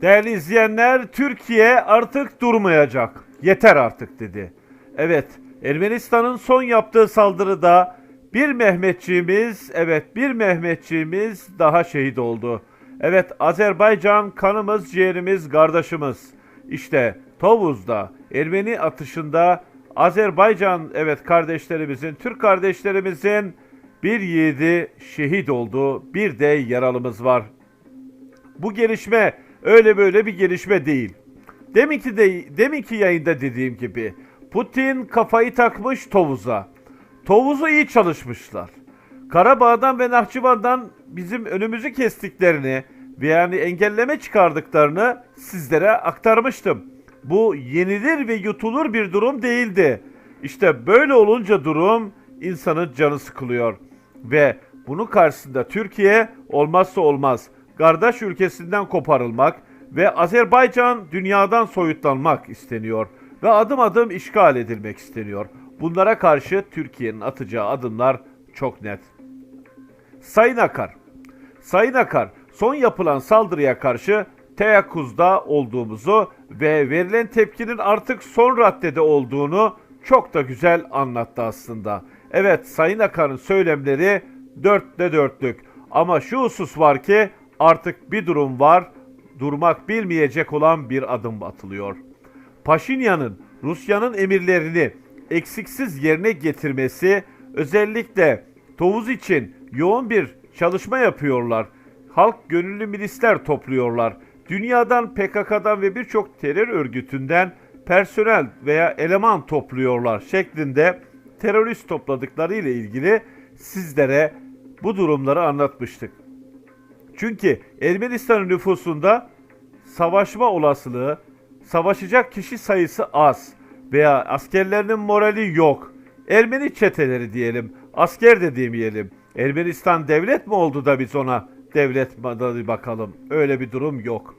Değerli izleyenler, Türkiye artık durmayacak. Yeter artık dedi. Evet, Ermenistan'ın son yaptığı saldırıda bir Mehmetçiğimiz, evet bir Mehmetçiğimiz daha şehit oldu. Evet, Azerbaycan kanımız, ciğerimiz, kardeşimiz. İşte Tovuz'da, Ermeni atışında Azerbaycan, evet kardeşlerimizin, Türk kardeşlerimizin bir yiğidi şehit oldu. Bir de yaralımız var. Bu gelişme öyle böyle bir gelişme değil. Deminki de deminki yayında dediğim gibi Putin kafayı takmış Tovuz'a. Tovuz'u iyi çalışmışlar. Karabağ'dan ve Nahçıvan'dan bizim önümüzü kestiklerini ve yani engelleme çıkardıklarını sizlere aktarmıştım. Bu yenilir ve yutulur bir durum değildi. İşte böyle olunca durum insanın canı sıkılıyor. Ve bunun karşısında Türkiye olmazsa olmaz. Kardeş ülkesinden koparılmak ve Azerbaycan dünyadan soyutlanmak isteniyor ve adım adım işgal edilmek isteniyor. Bunlara karşı Türkiye'nin atacağı adımlar çok net. Sayın Akar, Sayın Akar son yapılan saldırıya karşı teyakkuzda olduğumuzu ve verilen tepkinin artık son raddede olduğunu çok da güzel anlattı aslında. Evet Sayın Akar'ın söylemleri dörtte dörtlük ama şu husus var ki artık bir durum var durmak bilmeyecek olan bir adım atılıyor. Paşinyan'ın Rusya'nın emirlerini eksiksiz yerine getirmesi özellikle Tovuz için yoğun bir çalışma yapıyorlar. Halk gönüllü milisler topluyorlar. Dünyadan PKK'dan ve birçok terör örgütünden personel veya eleman topluyorlar şeklinde terörist topladıkları ile ilgili sizlere bu durumları anlatmıştık. Çünkü Ermenistan'ın nüfusunda savaşma olasılığı, savaşacak kişi sayısı az veya askerlerinin morali yok. Ermeni çeteleri diyelim, asker de demeyelim. Ermenistan devlet mi oldu da biz ona devlet mi bakalım. Öyle bir durum yok.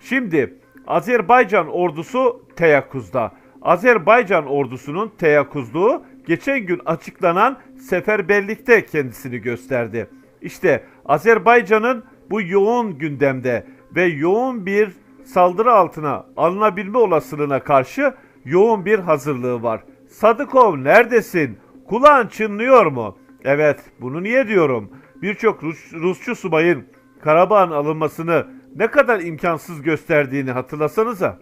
Şimdi Azerbaycan ordusu teyakkuzda. Azerbaycan ordusunun teyakkuzluğu geçen gün açıklanan seferberlikte kendisini gösterdi. İşte Azerbaycan'ın bu yoğun gündemde ve yoğun bir saldırı altına alınabilme olasılığına karşı yoğun bir hazırlığı var. Sadıkov neredesin? Kulağın çınlıyor mu? Evet, bunu niye diyorum? Birçok Rus, Rusçu subayın Karabağ'ın alınmasını ne kadar imkansız gösterdiğini hatırlasanıza.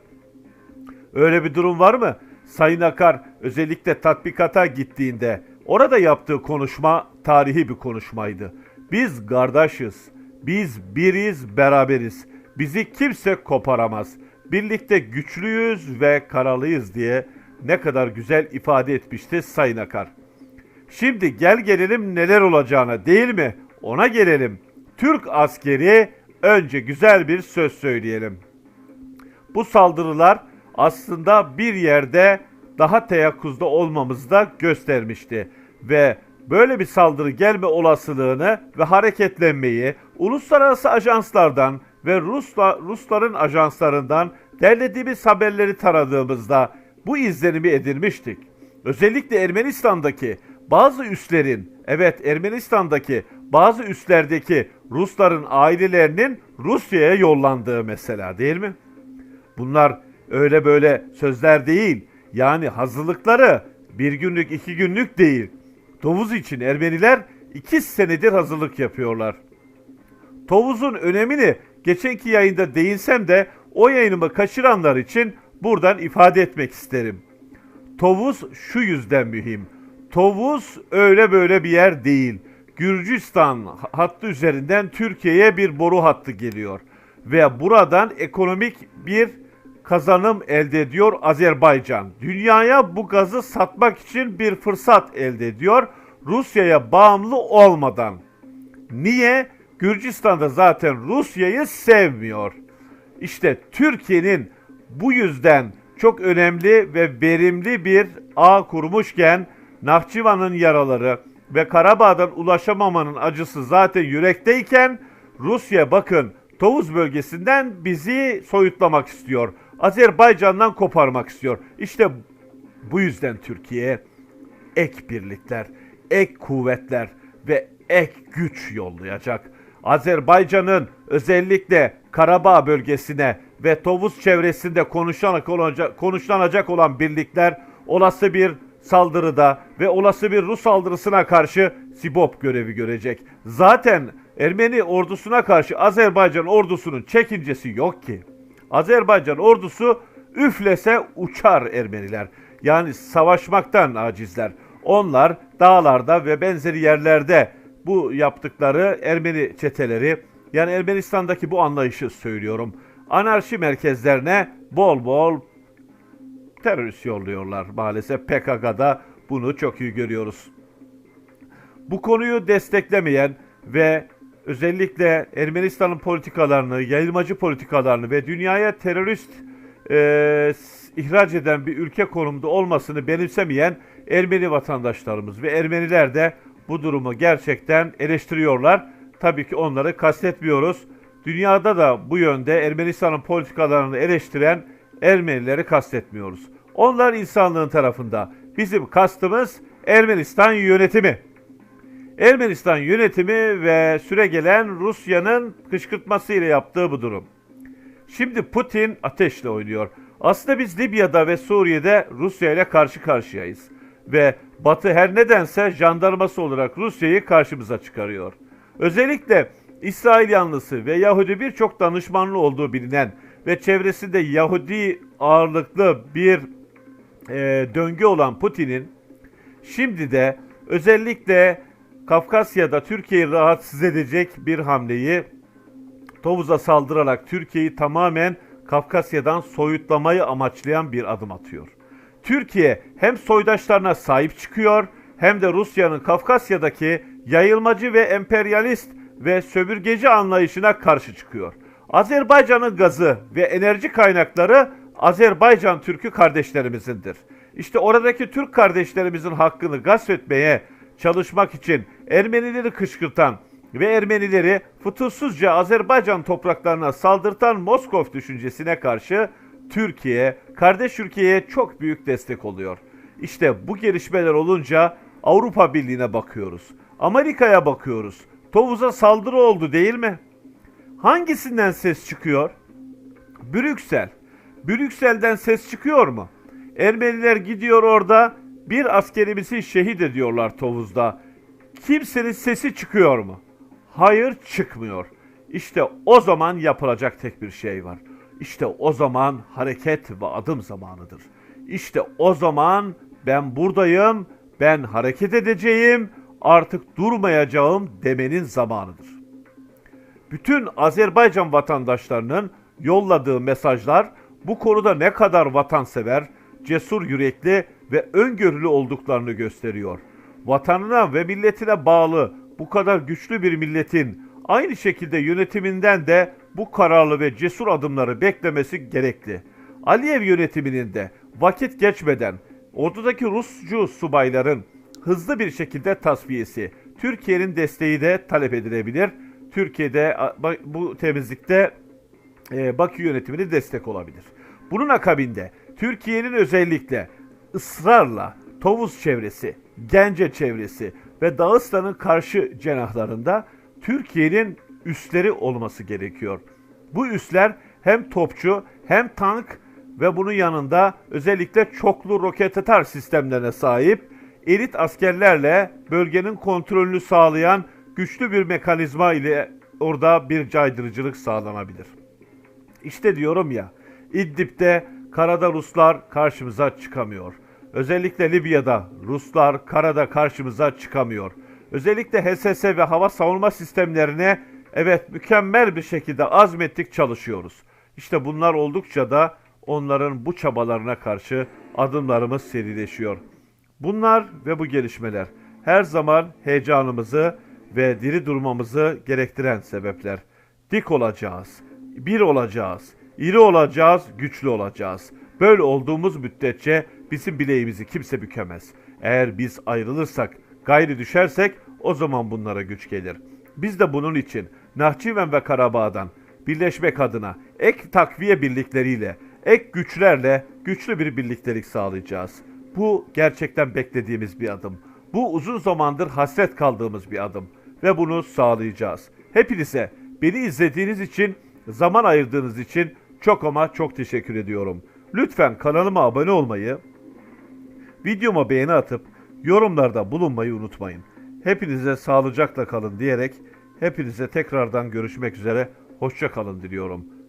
Öyle bir durum var mı? Sayın Akar özellikle tatbikata gittiğinde orada yaptığı konuşma tarihi bir konuşmaydı. Biz kardeşiz, biz biriz, beraberiz. Bizi kimse koparamaz. Birlikte güçlüyüz ve karalıyız diye ne kadar güzel ifade etmişti Sayın Akar. Şimdi gel gelelim neler olacağına değil mi? Ona gelelim. Türk askeri önce güzel bir söz söyleyelim. Bu saldırılar aslında bir yerde daha teyakkuzda olmamızı da göstermişti. Ve böyle bir saldırı gelme olasılığını ve hareketlenmeyi uluslararası ajanslardan ve Rusla, Rusların ajanslarından derlediğimiz haberleri taradığımızda bu izlenimi edinmiştik. Özellikle Ermenistan'daki bazı üslerin, evet Ermenistan'daki bazı üslerdeki Rusların ailelerinin Rusya'ya yollandığı mesela değil mi? Bunlar öyle böyle sözler değil. Yani hazırlıkları bir günlük iki günlük değil. Tovuz için Ermeniler iki senedir hazırlık yapıyorlar. Tovuz'un önemini geçenki yayında değinsem de o yayınımı kaçıranlar için buradan ifade etmek isterim. Tovuz şu yüzden mühim. Tovuz öyle böyle bir yer değil. Gürcistan hattı üzerinden Türkiye'ye bir boru hattı geliyor. Ve buradan ekonomik bir kazanım elde ediyor Azerbaycan. Dünyaya bu gazı satmak için bir fırsat elde ediyor. Rusya'ya bağımlı olmadan. Niye? Gürcistan'da zaten Rusya'yı sevmiyor. İşte Türkiye'nin bu yüzden çok önemli ve verimli bir ağ kurmuşken Nahçıvan'ın yaraları ve Karabağ'dan ulaşamamanın acısı zaten yürekteyken Rusya bakın Tovuz bölgesinden bizi soyutlamak istiyor. Azerbaycan'dan koparmak istiyor. İşte bu yüzden Türkiye ek birlikler, ek kuvvetler ve ek güç yollayacak. Azerbaycan'ın özellikle Karabağ bölgesine ve Tovuz çevresinde konuşlanacak olan birlikler olası bir saldırıda ve olası bir Rus saldırısına karşı Sibop görevi görecek. Zaten Ermeni ordusuna karşı Azerbaycan ordusunun çekincesi yok ki. Azerbaycan ordusu üflese uçar Ermeniler. Yani savaşmaktan acizler. Onlar dağlarda ve benzeri yerlerde bu yaptıkları Ermeni çeteleri yani Ermenistan'daki bu anlayışı söylüyorum. Anarşi merkezlerine bol bol terörist yolluyorlar. Maalesef PKK'da bunu çok iyi görüyoruz. Bu konuyu desteklemeyen ve özellikle Ermenistan'ın politikalarını, yayılmacı politikalarını ve dünyaya terörist e, ihraç eden bir ülke konumda olmasını benimsemeyen Ermeni vatandaşlarımız ve Ermeniler de bu durumu gerçekten eleştiriyorlar. Tabii ki onları kastetmiyoruz. Dünyada da bu yönde Ermenistan'ın politikalarını eleştiren Ermenileri kastetmiyoruz. Onlar insanlığın tarafında. Bizim kastımız Ermenistan yönetimi. Ermenistan yönetimi ve süre gelen Rusya'nın kışkırtmasıyla yaptığı bu durum. Şimdi Putin ateşle oynuyor. Aslında biz Libya'da ve Suriye'de Rusya ile karşı karşıyayız. Ve Batı her nedense jandarması olarak Rusya'yı karşımıza çıkarıyor. Özellikle İsrail yanlısı ve Yahudi birçok danışmanlı olduğu bilinen ve çevresinde Yahudi ağırlıklı bir e, döngü olan Putin'in şimdi de özellikle Kafkasya'da Türkiye'yi rahatsız edecek bir hamleyi Tovuz'a saldırarak Türkiye'yi tamamen Kafkasya'dan soyutlamayı amaçlayan bir adım atıyor. Türkiye hem soydaşlarına sahip çıkıyor hem de Rusya'nın Kafkasya'daki yayılmacı ve emperyalist ve sömürgeci anlayışına karşı çıkıyor. Azerbaycan'ın gazı ve enerji kaynakları Azerbaycan Türk'ü kardeşlerimizindir. İşte oradaki Türk kardeşlerimizin hakkını gasp etmeye çalışmak için Ermenileri kışkırtan ve Ermenileri fütursuzca Azerbaycan topraklarına saldırtan Moskov düşüncesine karşı Türkiye, kardeş ülkeye çok büyük destek oluyor. İşte bu gelişmeler olunca Avrupa Birliği'ne bakıyoruz. Amerika'ya bakıyoruz. Tovuz'a saldırı oldu değil mi? Hangisinden ses çıkıyor? Brüksel. Brüksel'den ses çıkıyor mu? Ermeniler gidiyor orada bir askerimizi şehit ediyorlar Tovuz'da. Kimsenin sesi çıkıyor mu? Hayır çıkmıyor. İşte o zaman yapılacak tek bir şey var. İşte o zaman hareket ve adım zamanıdır. İşte o zaman ben buradayım, ben hareket edeceğim, artık durmayacağım demenin zamanıdır. Bütün Azerbaycan vatandaşlarının yolladığı mesajlar bu konuda ne kadar vatansever, cesur yürekli ve öngörülü olduklarını gösteriyor. Vatanına ve milletine bağlı bu kadar güçlü bir milletin aynı şekilde yönetiminden de bu kararlı ve cesur adımları beklemesi gerekli. Aliyev yönetiminin de vakit geçmeden ordudaki Ruscu subayların hızlı bir şekilde tasfiyesi, Türkiye'nin desteği de talep edilebilir. Türkiye'de bu temizlikte e, Bakü yönetimine destek olabilir. Bunun akabinde Türkiye'nin özellikle ısrarla Tovuz çevresi, Gence çevresi ve Dağıstan'ın karşı cenahlarında Türkiye'nin üsleri olması gerekiyor. Bu üsler hem topçu hem tank ve bunun yanında özellikle çoklu roket atar sistemlerine sahip elit askerlerle bölgenin kontrolünü sağlayan güçlü bir mekanizma ile orada bir caydırıcılık sağlanabilir. İşte diyorum ya, İdlib'de karada Ruslar karşımıza çıkamıyor. Özellikle Libya'da Ruslar karada karşımıza çıkamıyor. Özellikle HSS ve hava savunma sistemlerine evet mükemmel bir şekilde azmettik çalışıyoruz. İşte bunlar oldukça da onların bu çabalarına karşı adımlarımız serileşiyor. Bunlar ve bu gelişmeler her zaman heyecanımızı ve diri durmamızı gerektiren sebepler. Dik olacağız, bir olacağız, iri olacağız, güçlü olacağız. Böyle olduğumuz müddetçe bizim bileğimizi kimse bükemez. Eğer biz ayrılırsak, gayri düşersek o zaman bunlara güç gelir. Biz de bunun için Nahçıvan ve Karabağ'dan birleşmek adına ek takviye birlikleriyle, ek güçlerle güçlü bir birliktelik sağlayacağız. Bu gerçekten beklediğimiz bir adım. Bu uzun zamandır hasret kaldığımız bir adım ve bunu sağlayacağız. Hepinize beni izlediğiniz için, zaman ayırdığınız için çok ama çok teşekkür ediyorum. Lütfen kanalıma abone olmayı, videoma beğeni atıp yorumlarda bulunmayı unutmayın. Hepinize sağlıcakla kalın diyerek hepinize tekrardan görüşmek üzere. Hoşça kalın diliyorum.